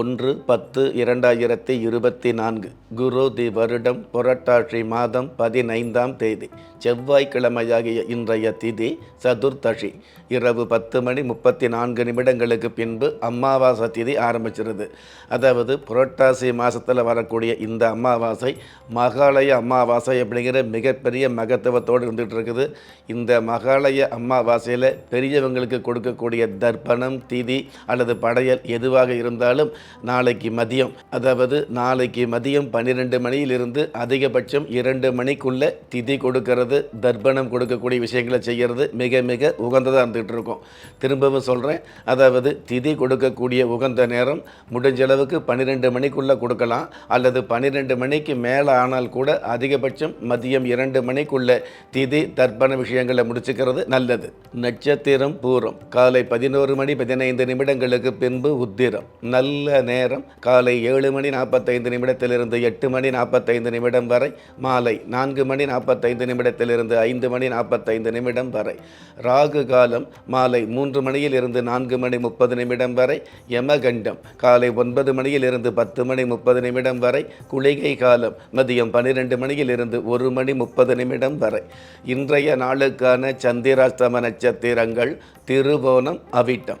ஒன்று பத்து இரண்டாயிரத்தி இருபத்தி நான்கு குரு தி வருடம் புரட்டாசி மாதம் பதினைந்தாம் தேதி செவ்வாய்க்கிழமையாகிய இன்றைய திதி சதுர்த்தசி இரவு பத்து மணி முப்பத்தி நான்கு நிமிடங்களுக்கு பின்பு அமாவாசை திதி ஆரம்பிச்சிருது. அதாவது புரட்டாசி மாதத்தில் வரக்கூடிய இந்த அமாவாசை மகாலய அமாவாசை அப்படிங்கிற மிகப்பெரிய மகத்துவத்தோடு இருந்துகிட்டு இருக்குது இந்த மகாலய அமாவாசையில் பெரியவங்களுக்கு கொடுக்கக்கூடிய தர்ப்பணம் திதி அல்லது படையல் எதுவாக இருந்தாலும் நாளைக்கு மதியம் அதாவது நாளைக்கு மதியம் பன்னிரெண்டு மணியிலிருந்து அதிகபட்சம் இரண்டு மணிக்குள்ளே திதி கொடுக்கறது தர்ப்பணம் கொடுக்கக்கூடிய விஷயங்களை செய்கிறது. மிக மிக உகந்ததாக இருந்துகிட்டு இருக்கும். திரும்பவும் சொல்கிறேன் அதாவது திதி கொடுக்கக்கூடிய உகந்த நேரம் முடிஞ்ச அளவுக்கு பன்னிரெண்டு மணிக்குள்ளே கொடுக்கலாம். அல்லது பன்னிரெண்டு மணிக்கு மேலே ஆனால் கூட அதிகபட்சம் மதியம் இரண்டு மணிக்குள்ளே திதி தர்ப்பண விஷயங்களை முடிச்சுக்கிறது நல்லது. நட்சத்திரம் பூரம். காலை பதினோரு மணி பதினைந்து நிமிடங்களுக்கு பின்பு உத்திரம். நல்ல நேரம் காலை ஏழு மணி நாற்பத்தைந்து நிமிடத்திலிருந்து எட்டு மணி நாற்பத்தைந்து நிமிடம் வரை மாலை நான்கு மணி நாற்பத்தைந்து நிமிடத்திலிருந்து ஐந்து மணி நாற்பத்தைந்து நிமிடம் வரை. ராகு காலம் மாலை மூன்று மணியில் இருந்து நான்கு மணி முப்பது நிமிடம் வரை. யமகண்டம் காலை ஒன்பது மணியில் இருந்து பத்து மணி முப்பது நிமிடம் வரை. குளிகை காலம் மதியம் பன்னிரெண்டு மணியில் இருந்து ஒரு மணி முப்பது நிமிடம் வரை. இன்றைய நாளுக்கான சந்திராஸ்தம நட்சத்திரங்கள் திருவோணம் அவிட்டம்.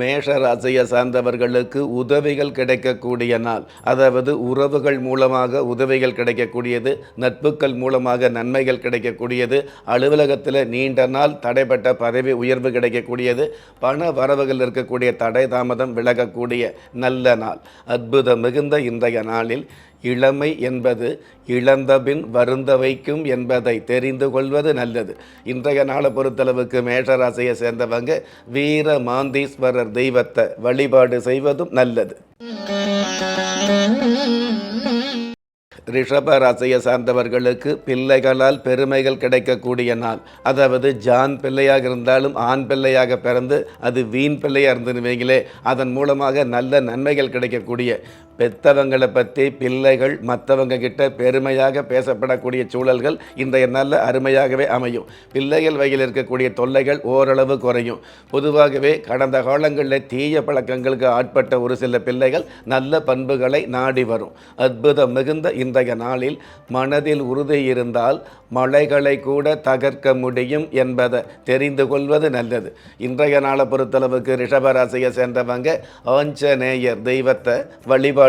மேஷ ராசியை சார்ந்தவர்களுக்கு உதவிகள் கிடைக்கக்கூடிய நாள். அதாவது உறவுகள் மூலமாக உதவிகள் கிடைக்கக்கூடியது நட்புகள் மூலமாக நன்மைகள் கிடைக்கக்கூடியது அலுவலகத்தில் நீண்ட நாள் தடைப்பட்ட பதவி உயர்வு கிடைக்கக்கூடியது பண வரவுகள் இருக்கக்கூடிய தடை தாமதம் விலகக்கூடிய நல்ல நாள். அற்புதம் மிகுந்த இன்றைய நாளில் இளமை என்பது இழந்தபின் வருந்த வைக்கும் என்பதை தெரிந்து கொள்வது நல்லது. இன்றைய நாளை பொறுத்தளவுக்கு மேஷராசியை சேர்ந்தவங்க வீர மாந்தீஸ்வரர் தெய்வத்தை வழிபாடு செய்வதும் நல்லது. ரிஷப ராசியை சார்ந்தவர்களுக்கு பிள்ளைகளால் பெருமைகள் கிடைக்கக்கூடிய நாள். அதாவது ஜான் பிள்ளையாக இருந்தாலும் ஆண் பிள்ளையாக பிறந்து அது வீண் பிள்ளையாக இருந்துருவீங்களே அதன் மூலமாக நல்ல நன்மைகள் கிடைக்கக்கூடிய பெத்தவங்களை பற்றி பிள்ளைகள் மற்றவங்க கிட்ட பெருமையாக பேசப்படக்கூடிய சூழல்கள் இன்றைய நல்ல அருமையாகவே அமையும். பிள்ளைகள் வகையில் இருக்கக்கூடிய தொல்லைகள் ஓரளவு குறையும். பொதுவாகவே கடந்த காலங்களில் தீய பழக்கங்களுக்கு ஆட்பட்ட ஒரு சில பிள்ளைகள் நல்ல பண்புகளை நாடி வரும். அற்புதம் மிகுந்த இன்றைய நாளில் மனதில் உறுதி இருந்தால் மலைகளை கூட தகர்க்க முடியும் என்பதை தெரிந்து கொள்வது நல்லது. இன்றைய நாளை பொறுத்தளவுக்கு ரிஷபராசியை சேர்ந்தவங்க ஆஞ்சநேயர் தெய்வத்தை வழிபாடு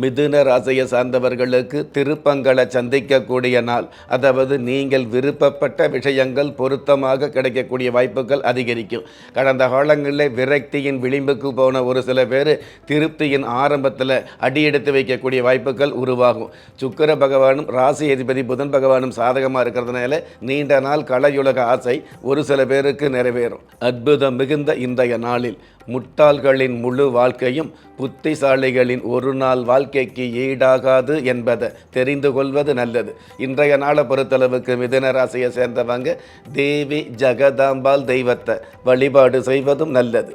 மிதுன ராசியை சார்ந்தவர்களுக்கு திருப்பங்களை சந்திக்கக்கூடிய நாள். அதாவது நீங்கள் விருப்பப்பட்ட விஷயங்கள் பொருத்தமாக கிடைக்கக்கூடிய வாய்ப்புகள் அதிகரிக்கும். கடந்த காலங்களில் விரக்தியின் விளிம்புக்கு போன ஒரு சில பேர் திருப்தியின் ஆரம்பத்தில் அடியெடுத்து வைக்கக்கூடிய வாய்ப்புகள் உருவாகும். சுக்கிர பகவானும் ராசி அதிபதி புதன் பகவானும் சாதகமாக இருக்கிறதுனால நீண்ட நாள் கலையுலக ஆசை ஒரு சில பேருக்கு நிறைவேறும். அற்புதம் மிகுந்த இன்றைய நாளில் முட்டாள்களின் முழு வாழ்க்கையும் புத்திசாலிகளின் ஒரு நாள் வாழ்க்கைக்கு ஈடாகாது என்பதை தெரிந்து கொள்வது நல்லது. இன்றைய நாளை பொறுத்தளவுக்கு மிதன ராசியை சேர்ந்தவங்க தேவி ஜெகதாம்பாள் தெய்வத்தை வழிபாடு செய்வதும் நல்லது.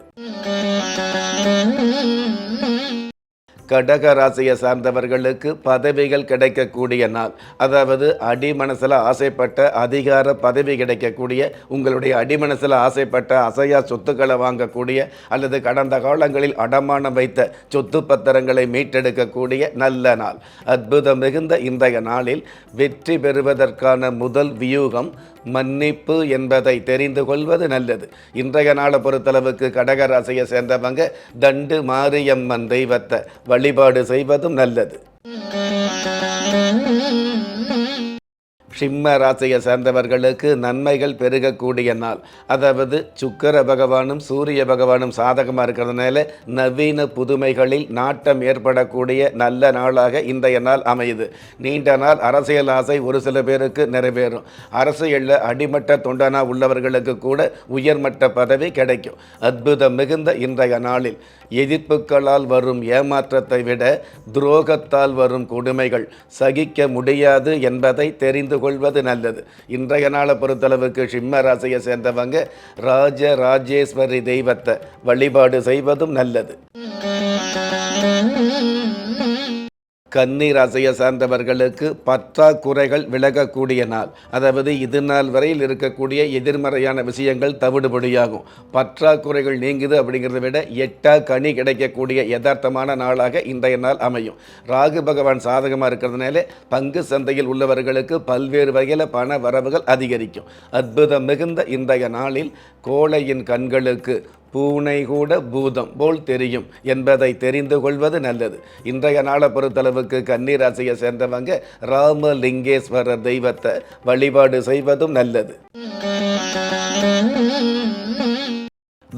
கடக ராசியை சார்ந்தவர்களுக்கு பதவிகள் கிடைக்கக்கூடிய நாள். அதாவது அடிமனசில் ஆசைப்பட்ட அதிகார பதவி கிடைக்கக்கூடிய உங்களுடைய அடிமனசில் ஆசைப்பட்ட அசையா சொத்துக்களை வாங்கக்கூடிய அல்லது கடந்த காலங்களில் அடமானம் வைத்த சொத்து பத்திரங்களை மீட்டெடுக்கக்கூடிய நல்ல நாள். அற்புதம் மிகுந்த இன்றைய நாளில் வெற்றி பெறுவதற்கான முதல் வியூகம் மன்னிப்பு என்பதை தெரிந்து கொள்வது நல்லது. இன்றைய நாளை பொறுத்தளவுக்கு கடகராசியை சேர்ந்தவங்க தண்டு மாரியம்மன் தெய்வத்தை வழிபாடு செய்வதும் நல்லது. சிம்ம ராசியை சேர்ந்தவர்களுக்கு நன்மைகள் பெருகக்கூடிய நாள். அதாவது சுக்கர பகவானும் சூரிய பகவானும் சாதகமாக இருக்கிறதுனால நவீன புதுமைகளில் நாட்டம் ஏற்படக்கூடிய நல்ல நாளாக இன்றைய நாள் அமையுது. நீண்ட நாள் அரசியல் ஆசை ஒரு சில பேருக்கு நிறைவேறும். அரசியலில் அடிமட்ட தொண்டனா உள்ளவர்களுக்கு கூட உயர்மட்ட பதவி கிடைக்கும். அற்புதம் மிகுந்த இன்றைய நாளில் எதிர்ப்புகளால் வரும் ஏமாற்றத்தை விட துரோகத்தால் வரும் கொடுமைகள் சகிக்க முடியாது என்பதை தெரிந்து கொள்வது நல்லது. இன்றைய நாளை பொறுத்தளவுக்கு சிம்ம ராசியை சேர்ந்தவங்க ராஜ ராஜேஸ்வரி தெய்வத்தை வழிபாடு செய்வதும் நல்லது. கன்னி ராசியை சார்ந்தவர்களுக்கு பற்றாக்குறைகள் விலகக்கூடிய நாள். அதாவது இது நாள் வரையில் இருக்கக்கூடிய எதிர்மறையான விஷயங்கள் தவிடுபடியாகும். பற்றாக்குறைகள் நீங்குது அப்படிங்கிறத விட எட்டா கனி கிடைக்கக்கூடிய யதார்த்தமான நாளாக இன்றைய நாள் அமையும். ராகு பகவான் சாதகமாக இருக்கிறதுனால பங்கு சந்தையில் உள்ளவர்களுக்கு பல்வேறு வகையில் பண வரவுகள் அதிகரிக்கும். அற்புதம் மிகுந்த இன்றைய நாளில் கோழையின் கண்களுக்கு பூனை கூட பூதம் போல் தெரியும் என்பதை தெரிந்து கொள்வது நல்லது. இன்றைய நாளை பொறுத்தளவுக்கு கன்னிராசியை சேர்ந்தவங்க ராமலிங்கேஸ்வரர் தெய்வத்தை வழிபாடு செய்வதும் நல்லது.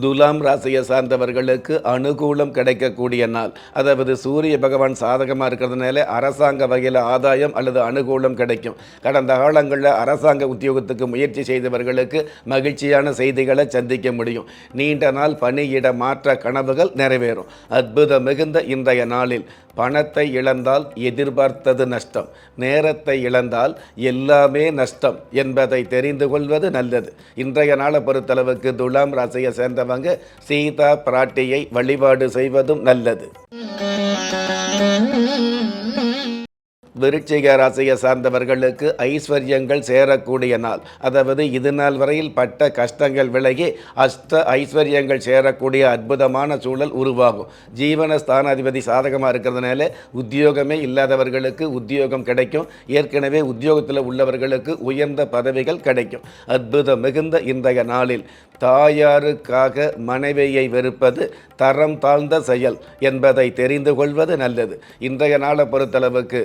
துலாம் ராசியை சார்ந்தவர்களுக்கு அனுகூலம் கிடைக்கக்கூடிய நாள். அதாவது சூரிய பகவான் சாதகமாக இருக்கிறதுனால அரசாங்க வகையில் ஆதாயம் அல்லது அனுகூலம் கிடைக்கும். கடந்த காலங்களில் அரசாங்க உத்தியோகத்துக்கு முயற்சி செய்தவர்களுக்கு மகிழ்ச்சியான செய்திகளை சந்திக்க முடியும். நீண்ட நாள் பணியிட மாற்ற கனவுகள் நிறைவேறும். அற்புதம் மிகுந்த இன்றைய நாளில். பணத்தை இழந்தால் எதிர்பார்த்தது நஷ்டம். நேரத்தை இழந்தால் எல்லாமே நஷ்டம் என்பதை தெரிந்து கொள்வது நல்லது. இன்றைய நாளை பொறுத்தளவுக்கு துலாம் ராசியை சேர்ந்தவங்க சீதா பிராட்டியை வழிபாடு செய்வதும் நல்லது. விருச்சிக ராசியை சார்ந்தவர்களுக்கு ஐஸ்வர்யங்கள் சேரக்கூடிய நாள். அதாவது இது நாள் வரையில் பட்ட கஷ்டங்கள் விலகி அஷ்ட ஐஸ்வர்யங்கள் சேரக்கூடிய அற்புதமான சூழல் உருவாகும். ஜீவன ஸ்தானாதிபதி சாதகமாக இருக்கிறதுனால உத்தியோகமே இல்லாதவர்களுக்கு உத்தியோகம் கிடைக்கும். ஏற்கனவே உத்தியோகத்தில் உள்ளவர்களுக்கு உயர்ந்த பதவிகள் கிடைக்கும். அற்புதம் மிகுந்த இன்றைய நாளில். தாயாருக்காக மனைவியை வெறுப்பது தரம் தாழ்ந்த செயல் என்பதை தெரிந்து கொள்வது நல்லது. இன்றைய நாளை பொறுத்தளவுக்கு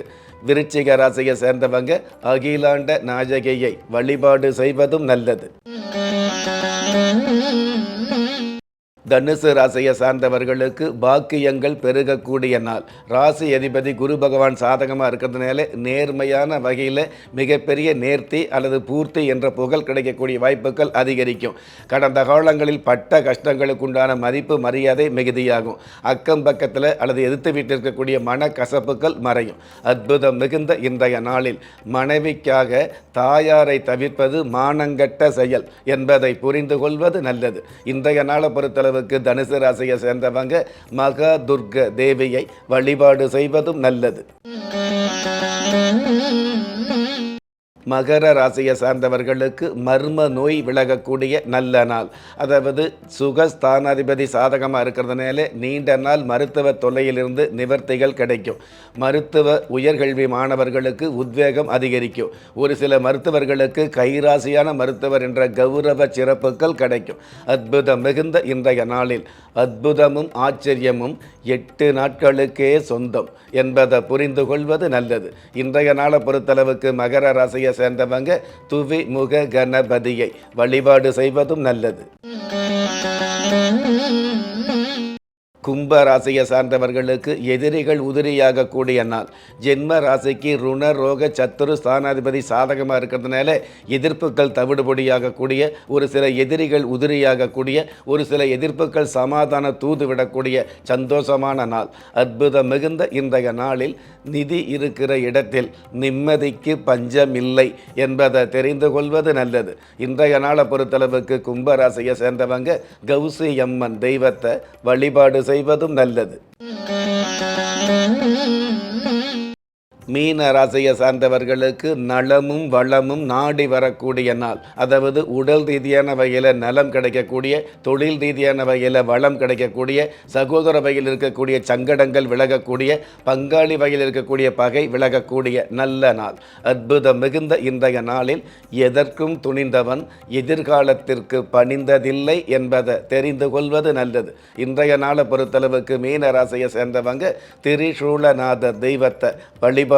விருச்சிக ராசியை சேர்ந்தவங்க அகிலாண்ட நாயகியை வழிபாடு செய்வதும் நல்லது. தனுசு ராசியை சார்ந்தவர்களுக்கு பாக்கியங்கள் பெருகக்கூடிய நாள். ராசி அதிபதி குரு பகவான் சாதகமாக இருக்கிறதுனால நேர்மையான வகையில் மிகப்பெரிய நேர்த்தி அல்லது பூர்த்தி என்ற புகழ் கிடைக்கக்கூடிய வாய்ப்புகள் அதிகரிக்கும். கடந்த காலங்களில் பட்ட கஷ்டங்களுக்கு உண்டான மதிப்பு மரியாதை மிகுதியாகும். அக்கம் பக்கத்தில் அல்லது எதிர்த்து வீட்டில் இருக்கக்கூடிய மன கசப்புகள் மறையும். அற்புதம் மிகுந்த இன்றைய நாளில் மனைவிக்காக தாயாரை தவிர்ப்பது மானங்கட்ட செயல் என்பதை புரிந்து கொள்வது நல்லது. இன்றைய நாளை பொறுத்தளவு பொறுத்தளவுக்கு தனுசு ராசியை சேர்ந்தவங்க மகா துர்க தேவியை வழிபாடு செய்வதும் நல்லது. மகர ராசியை சார்ந்தவர்களுக்கு மர்ம நோய் விலகக்கூடிய நல்ல நாள். அதாவது சுகஸ்தானாதிபதி சாதகமாக இருக்கிறதுனால நீண்ட நாள் மருத்துவ தொல்லையிலிருந்து நிவர்த்திகள் கிடைக்கும். மருத்துவ உயர்கல்வி மாணவர்களுக்கு உத்வேகம் அதிகரிக்கும். ஒரு சில மருத்துவர்களுக்கு கைராசியான மருத்துவர் என்ற கௌரவ சிறப்புகள் கிடைக்கும். அற்புதம் மிகுந்த இன்றைய நாளில். அற்புதமும் ஆச்சரியமும் எட்டு நாட்களுக்கே சொந்தம் என்பதை புரிந்து கொள்வது நல்லது. இன்றைய நாளை பொறுத்தளவுக்கு மகர ராசியை சேர்ந்தவங்க துவி முக கணபதியை வழிபாடு செய்வதும் நல்லது. கும்ப ராசியை சார்ந்தவர்களுக்கு எதிரிகள் உதிரியாக கூடிய நாள். ஜென்ம ராசிக்கு ருண ரோக சத்துரு ஸ்தானாதிபதி சாதகமாக இருக்கிறதுனால எதிர்ப்புகள் தவிடுபடியாகக்கூடிய ஒரு சில எதிரிகள் உதிரியாக கூடிய ஒரு சில எதிர்ப்புகள் சமாதான தூது விடக்கூடிய சந்தோஷமான நாள். அற்புதம் மிகுந்த இன்றைய நாளில் நிதி இருக்கிற இடத்தில் நிம்மதிக்கு பஞ்சம் இல்லை என்பதை தெரிந்து கொள்வது நல்லது. இன்றைய நாளை பொறுத்தளவுக்கு கும்பராசியை சேர்ந்தவங்க கௌசி அம்மன் தெய்வத்தை வழிபாடு செய்வதும் நல்லது. மீன ராசியை சார்ந்தவர்களுக்கு நலமும் வளமும் நாடி வரக்கூடிய நாள். அதாவது உடல் ரீதியான வகையில் நலம் கிடைக்கக்கூடிய தொழில் ரீதியான வகையில் வளம் கிடைக்கக்கூடிய சகோதர வகையில் இருக்கக்கூடிய சங்கடங்கள் விலகக்கூடிய பங்காளி வகையில் இருக்கக்கூடிய பகை விலகக்கூடிய நல்ல நாள். அற்புதம் மிகுந்த இன்றைய நாளில் எதற்கும் துணிந்தவன் எதிர்காலத்திற்கு பணிந்ததில்லை என்பதை தெரிந்து கொள்வது நல்லது. இன்றைய நாளை பொறுத்தளவுக்கு மீன ராசியை சேர்ந்தவங்க திரிசூலநாத தெய்வத்தை வழிபாடு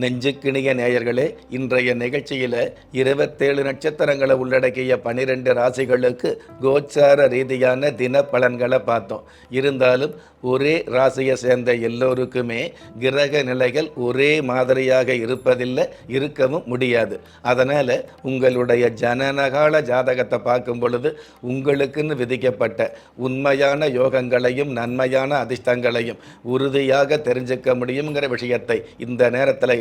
நெஞ்சுக்கிணிய நேயர்களே இன்றைய நிகழ்ச்சியில் இருபத்தேழு நட்சத்திரங்களை உள்ளடக்கிய பனிரெண்டு ராசிகளுக்கு கோச்சார ரீதியான தின பலன்களை பார்த்தோம். இருந்தாலும் ஒரே ராசியை சேர்ந்த எல்லோருக்குமே கிரக நிலைகள் ஒரே மாதிரியாக இருப்பதில்லை இருக்கவும் முடியாது. அதனால் உங்களுடைய ஜனனகால ஜாதகத்தை பார்க்கும் பொழுது உங்களுக்குன்னு விதிக்கப்பட்ட உண்மையான யோகங்களையும் நன்மையான அதிர்ஷ்டங்களையும் உறுதியாக தெரிஞ்சுக்க முடியுங்கிற விஷயத்தை இந்த நேரத்தில்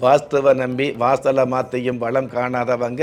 வாஸ்தவ நம்பி வாசல மாத்தையும் வளம் காணாதவங்க